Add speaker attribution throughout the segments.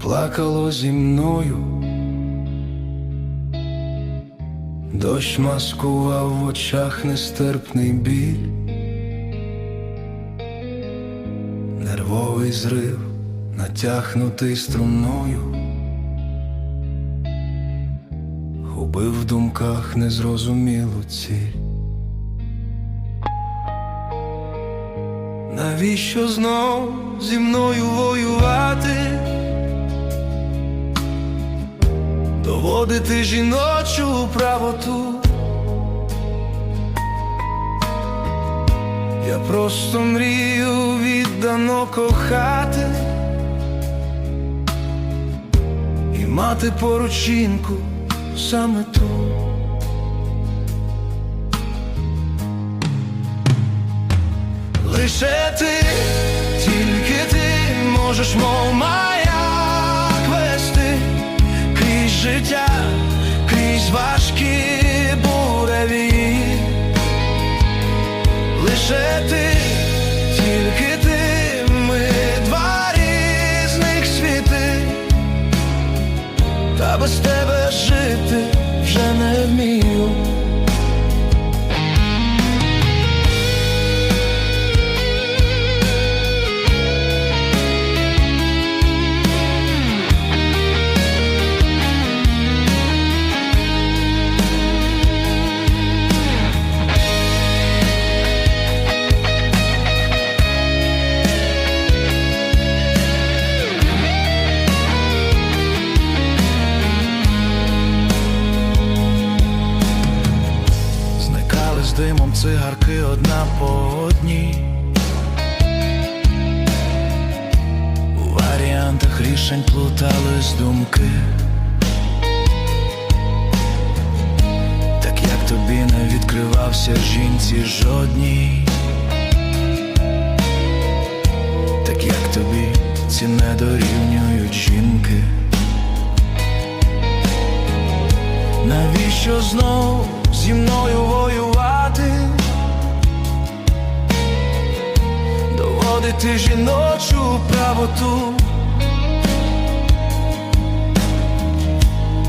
Speaker 1: плакало зі мною, дощ маскував в очах нестерпний біль, нервовий зрив, натягнутий струною, губив в думках незрозумілу ціль. Навіщо знов зі мною воювати? Доводити жіночу правоту. Я просто мрію віддано кохати і мати поручинку саме ту. Лише ти, тільки ти можеш, мов маяк вести крізь життя, цигарки одна по одній. У варіантах рішень плутались думки. Так як тобі не відкривався жінці жодній. Так як тобі ці не дорівнюють жінки. Навіщо знов зі мною воювати? Доводити жіночу правоту.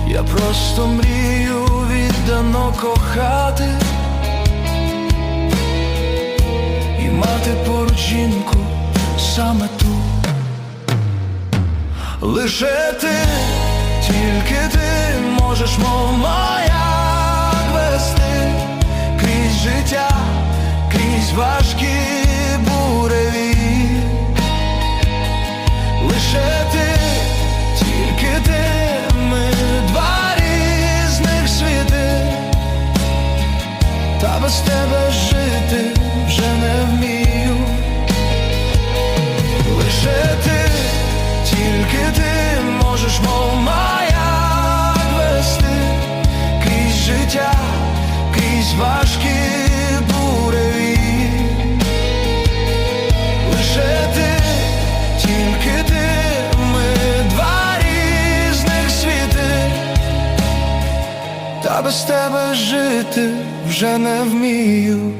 Speaker 1: Я просто мрію віддано кохати і мати поруч жінку саме ту. Лише ти, тільки ти можеш, мов маяк без тебе жити вже не вмію. Лише ти, тільки ти можеш, мов маяк вести крізь життя, крізь важкі буреві. Лише ти, тільки ти, та без тебе жити вже не вмію.